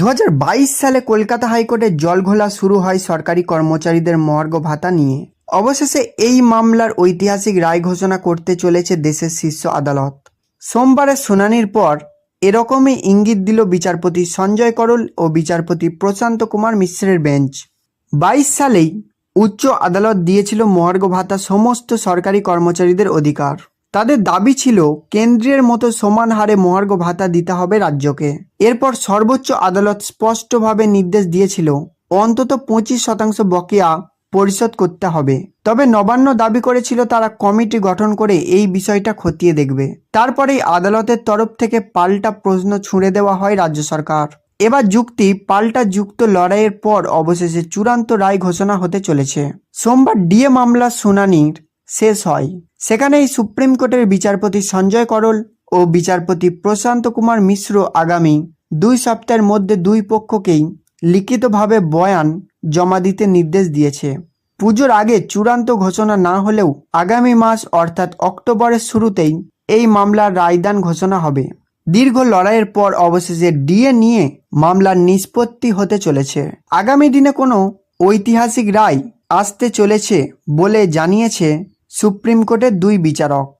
দু হাজার বাইশ সালে কলকাতা হাইকোর্টে জলঘোলা শুরু হয় সরকারি কর্মচারীদের মর্গ ভাতা নিয়ে। অবশেষে এই মামলার ঐতিহাসিক রায় ঘোষণা করতে চলেছে দেশের শীর্ষ আদালত। সোমবারের শুনানির পর এরকমই ইঙ্গিত দিল বিচারপতি সঞ্জয় করল ও বিচারপতি প্রশান্ত কুমার মিশ্রের বেঞ্চ। বাইশ সালেই উচ্চ আদালত দিয়েছিল মহার্ঘ ভাতা সমস্ত সরকারি কর্মচারীদের অধিকার। তাদের দাবি ছিল, কেন্দ্রের মতো সমান হারে মহার্ঘ ভাতা দিতে হবে রাজ্যকে। এরপর সর্বোচ্চ আদালত স্পষ্টভাবে নির্দেশ দিয়েছিল, অন্তত পঁচিশ শতাংশ বকেয়া পরিশোধ করতে হবে। তবে নবান্ন দাবি করেছিল তারা কমিটি গঠন করে এই বিষয়টা খতিয়ে দেখবে। তারপরেই আদালতের তরফ থেকে পাল্টা প্রশ্ন ছুঁড়ে দেওয়া হয় রাজ্য সরকার। এবার যুক্তি পাল্টা যুক্ত লড়াইয়ের পর অবশেষে চূড়ান্ত রায় ঘোষণা হতে চলেছে। সোমবার ডিএ মামলার শুনানির শেষ হয়। সেখানেই সুপ্রিম কোর্টের বিচারপতি সঞ্জয় করল ও বিচারপতি প্রশান্ত কুমার মিশ্র আগামী দুই সপ্তাহের মধ্যে দুই পক্ষকেই লিখিতভাবে বয়ান জমা দিতে নির্দেশ দিয়েছে। পুজোর আগে চূড়ান্ত ঘোষণা না হলেও আগামী মাস অর্থাৎ অক্টোবরের শুরুতেই এই মামলার রায়দান ঘোষণা হবে। দীর্ঘ লড়াইয়ের পর অবশেষে ডিএ নিয়ে মামলার নিষ্পত্তি হতে চলেছে। আগামী দিনে কোনো ঐতিহাসিক রায় আসতে চলেছে বলে জানিয়েছে সুপ্রিম কোর্টের দুই বিচারক।